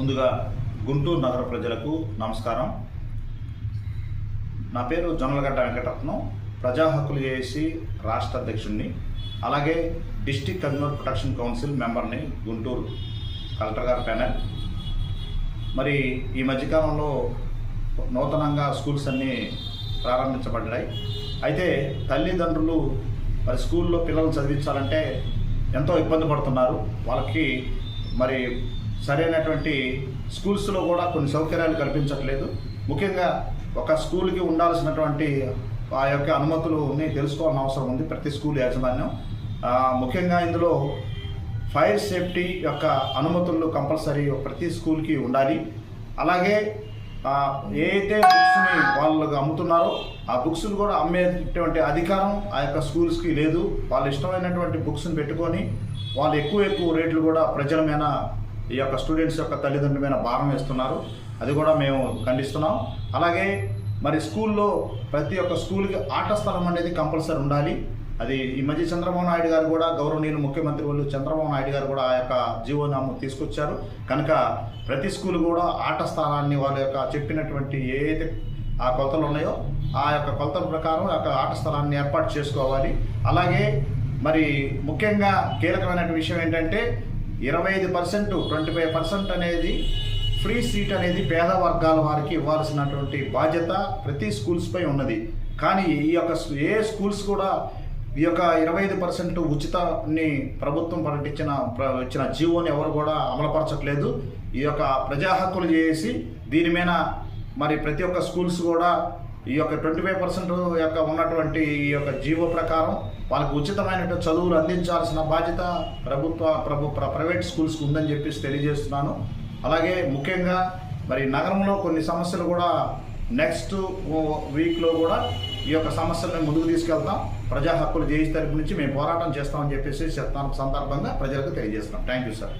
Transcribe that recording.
ముందుగా గుంటూరు నగర ప్రజలకు నమస్కారం. నా పేరు జొన్నలగడ్డ వెంకటరత్నం ప్రజా హక్కులు చేసి రాష్ట్ర అధ్యక్షుడిని అలాగే డిస్టిక్ కన్జ్యూమర్ ప్రొటెక్షన్ కౌన్సిల్ మెంబర్ని గుంటూరు కలెక్టర్ గారి ప్యానెల్. మరి ఈ మధ్యకాలంలో నూతనంగా స్కూల్స్ అన్నీ ప్రారంభించబడ్డాయి. అయితే తల్లిదండ్రులు మరి స్కూల్లో పిల్లలు చదివించాలంటే ఎంతో ఇబ్బంది పడుతున్నారు. వాళ్ళకి మరి సరైనటువంటి స్కూల్స్లో కూడా కొన్ని సౌకర్యాలు కల్పించట్లేదు. ముఖ్యంగా ఒక స్కూల్కి ఉండాల్సినటువంటి ఆ యొక్క అనుమతులని తెలుసుకోవాల్సిన అవసరం ఉంది ప్రతి స్కూల్ యాజమాన్యం. ముఖ్యంగా ఇందులో ఫైర్ సేఫ్టీ యొక్క అనుమతులు కంపల్సరీ ప్రతి స్కూల్కి ఉండాలి. అలాగే ఏదైతే బుక్స్ని వాళ్ళకు అమ్ముతున్నారో ఆ బుక్స్ని కూడా అమ్మేటువంటి అధికారం ఆ యొక్క స్కూల్స్కి లేదు. వాళ్ళు ఇష్టమైనటువంటి బుక్స్ని పెట్టుకొని వాళ్ళు ఎక్కువ ఎక్కువ రేట్లు కూడా ప్రజల మీద ఈ యొక్క స్టూడెంట్స్ యొక్క తల్లిదండ్రుల మీద భారం వేస్తున్నారు. అది కూడా మేము ఖండిస్తున్నాం. అలాగే మరి స్కూల్లో ప్రతి ఒక్క స్కూల్కి ఆట స్థలం అనేది కంపల్సరీ ఉండాలి. అది ఈ మధ్య చంద్రబాబు నాయుడు గారు కూడా గౌరవనీయులు ముఖ్యమంత్రి వాళ్ళు చంద్రబాబు నాయుడు గారు కూడా ఆ యొక్క జీవోనామం తీసుకొచ్చారు. కనుక ప్రతి స్కూల్ కూడా ఆట స్థానాన్ని వాళ్ళ యొక్క చెప్పినటువంటి ఏదైతే ఆ కొలతలు ఉన్నాయో ఆ యొక్క కొలతల ప్రకారం ఆ యొక్క ఆట స్థలాన్ని ఏర్పాటు చేసుకోవాలి. అలాగే మరి ముఖ్యంగా కీలకమైనటువంటి విషయం ఏంటంటే ఇరవై ఐదు పర్సెంట్ ట్వంటీ ఫైవ్ పర్సెంట్ అనేది ఫ్రీ సీట్ అనేది పేద వర్గాల వారికి ఇవ్వాల్సినటువంటి బాధ్యత ప్రతి స్కూల్స్పై ఉన్నది. కానీ ఈ యొక్క ఏ స్కూల్స్ కూడా ఈ యొక్క ఇరవై ఐదు పర్సెంట్ ఉచితాన్ని ప్రభుత్వం ప్రకటించిన ప్ర- ఇచ్చిన జీవోని ఎవరు కూడా అమలుపరచట్లేదు. ఈ యొక్క ప్రజా హక్కులు చేసి దీని మీద మరి ప్రతి ఒక్క స్కూల్స్ కూడా ఈ యొక్క ట్వంటీ ఫైవ్ పర్సెంట్ యొక్క ఉన్నటువంటి ఈ యొక్క జీవో ప్రకారం వాళ్ళకి ఉచితమైన చదువులు అందించాల్సిన బాధ్యత ప్రభుత్వ ప్రభు ప్ర- ప్రైవేట్ స్కూల్స్కి ఉందని చెప్పేసి తెలియజేస్తున్నాను. అలాగే ముఖ్యంగా మరి నగరంలో కొన్ని సమస్యలు కూడా నెక్స్ట్ వీక్లో కూడా ఈ యొక్క సమస్యలను ముందుకు తీసుకెళ్తాం. ప్రజా హక్కులు జేసి తరపు నుంచి మేము పోరాటం చేస్తామని చెప్పేసి చెప్తాను సందర్భంగా ప్రజలకు తెలియజేస్తాం థ్యాంక్ యూ సార్.